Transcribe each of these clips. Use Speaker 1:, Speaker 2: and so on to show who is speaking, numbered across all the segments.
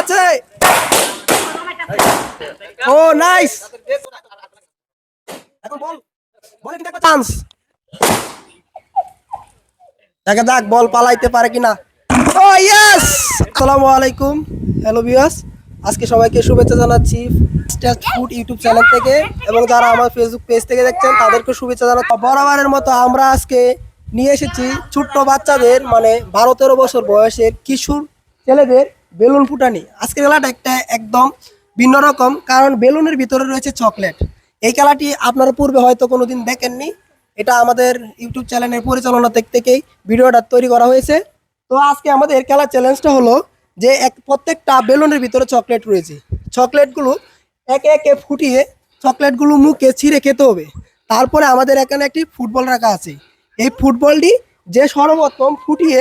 Speaker 1: আছে। ও নাইস বল পালাইতে পারে কিনা। ও ইয়েস আসসালামু আলাইকুম। হ্যালো ভিউয়ার্স আজকে সবাইকে শুভেচ্ছা জানাচ্ছি স্ট্যাট ফুড ইউটিউব চ্যানেল থেকে। এবং যারা আমার ফেসবুক পেজ থেকে দেখছেন, তাদেরকে শুভেচ্ছা জানাচ্ছি। বরাবরের মতো আমরা আজকে নিয়ে এসেছি ছোট্ট বাচ্চাদের মানে বারো তেরো বছর বয়সের কিশোর ছেলেদের বেলুন ফুটানি। আজকের খেলাটা একটা একদম ভিন্ন রকম, কারণ বেলুনের ভিতরে রয়েছে চকলেট। এই খেলাটি আপনারা পূর্বে হয়তো কোনো দিন দেখেননি। এটা আমাদের ইউটিউব চ্যানেলের পরিচালনা থেকেই ভিডিওটা তৈরি করা হয়েছে। তো আজকে আমাদের খেলার চ্যালেঞ্জটা হলো যে এক প্রত্যেকটা বেলুনের ভিতরে চকলেট রয়েছে। চকলেটগুলো একে একে ফুটিয়ে চকলেটগুলো মুখে ছিঁড়ে খেতে হবে। তারপরে আমাদের এখানে একটি ফুটবল রাখা আছে। এই ফুটবলটি যে সর্বপ্রথম ফুটিয়ে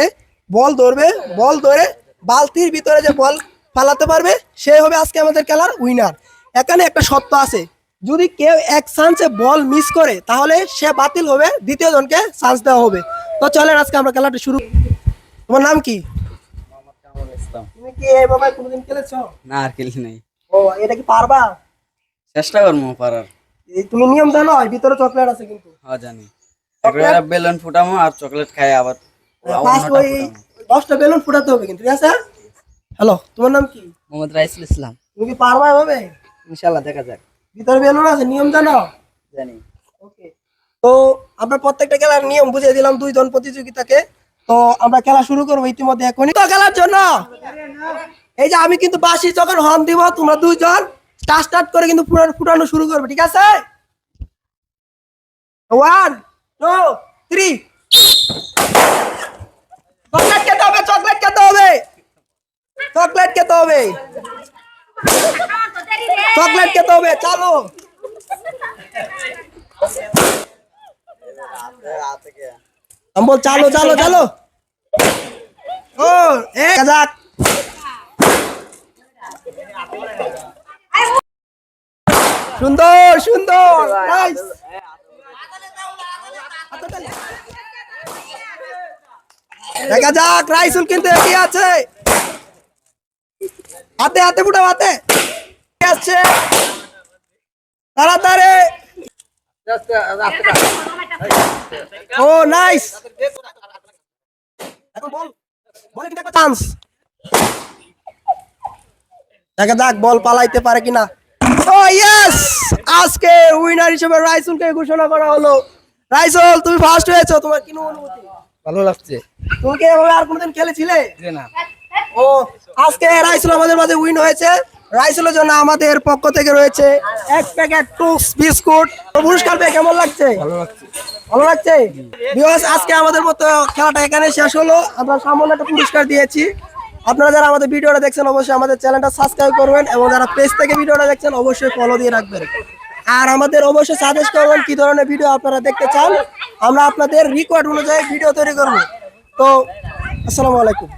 Speaker 1: বল ধরবে, বল ধরে বালতির ভিতরে যে বল ফালাতে পারবে সে হবে আজকে আমাদের খেলার উইনার এখানে একটা সত্য আছে যদি কেউ এক চান্সে বল মিস করে তাহলে সে বাতিল হবে দ্বিতীয় জনকে চান্স দেওয়া হবে। তো চলেন আজকে আমরা খেলাটা শুরু তোমার নাম কি? তুমি কি এই কোনোদিন খেলেছো?
Speaker 2: না আর খেলি নাই।
Speaker 1: ও এটা কি পারবা?
Speaker 2: চেষ্টা করব পারার
Speaker 1: এই তুমি নিয়ম জানো ভিতরে চকলেট আছে কিন্তু।
Speaker 2: হ্যাঁ জানি। বেলুন ফুটামো আর চকলেট খাই আবার
Speaker 1: দশটা বেলুন ফুটাতে হবে কিন্তু ঠিক আছে? হ্যালো তোমার নাম কি?
Speaker 2: মোহাম্মদ রাইসুল ইসলাম।
Speaker 1: তুমি কি পারবা এভাবে?
Speaker 2: ইনশাল্লাহ দেখা যাক।
Speaker 1: ভিতরে বেলুন আছে নিয়ম জানো?
Speaker 2: জানি।
Speaker 1: ওকে তো আমরা প্রত্যেকটা খেলার নিয়ম বুঝিয়ে দিলাম প্রতিযোগিতাকে। তো আমরা খেলা শুরু করব ইতিমধ্যে এখনই। তো খেলার জন্য এই যে আমি কিন্তু বাসি যখন হর্ন দিব তোমরা দুইজন স্টার্ট স্টার্ট করে কিন্তু ফুটানো ফুটানো শুরু করবে ঠিক আছে? ওয়ান টু থ্রি চকলেট খেতে হবে চকলেট খেতে হবে চকলেট খেতে হবে। চকলেট খেতে হবে, চালো। আমি চালো চালো চালো। ও সুন্দর সুন্দর। দেখা যাক, রাইসুল কিন্তু এগিয়ে আছে। হাতে হাতে ফুটাও হাতে। আসছে? তাড়াতাড়ি। Oh nice. এখন বল বলে কিন্তু একটা চান্স দেখা যাক বল পালাইতে পারে কিনা। ও ইয়েস আজকে উইনার হিসেবে রাইসুলকে ঘোষণা করা হলো। রাইসুল তুমি ফার্স্ট হয়েছো তোমার কি অনুভূতি?
Speaker 2: ভালো লাগছে।
Speaker 1: তুমি কি এভাবে আর কোনোদিন খেলেছিলে?
Speaker 2: না।
Speaker 1: ও আজকে রাইসুল আমাদের মাঝে উইন হয়েছে। রাইসুলের জন্য আমাদের পক্ষ থেকে রয়েছে এক প্যাকেট টুকস বিস্কুট তো পুরস্কার পেয়ে কেমন লাগছে?
Speaker 2: ভালো লাগছে।
Speaker 1: ভালো লাগছে? বিকজ আজকে আমাদের মতো খেলাটা এখানে শেষ হলো। আমরা সামান্য একটা পুরস্কার দিয়েছি। আপনারা যারা আমাদের ভিডিওটা দেখছেন অবশ্যই আমাদের চ্যানেলটা সাবস্ক্রাইব করবেন এবং যারা পেজ থেকে ভিডিওটা দেখছেন অবশ্যই ফলো দিয়ে রাখবেন। আর আমাদের অবশ্যই সাজেস্ট করবেন কি ধরনের ভিডিও আপনারা দেখতে চান। আমরা আপনাদের রিকোয়ার্ড অনুযায়ী ভিডিও তৈরি করব। তো আসসালামু আলাইকুম।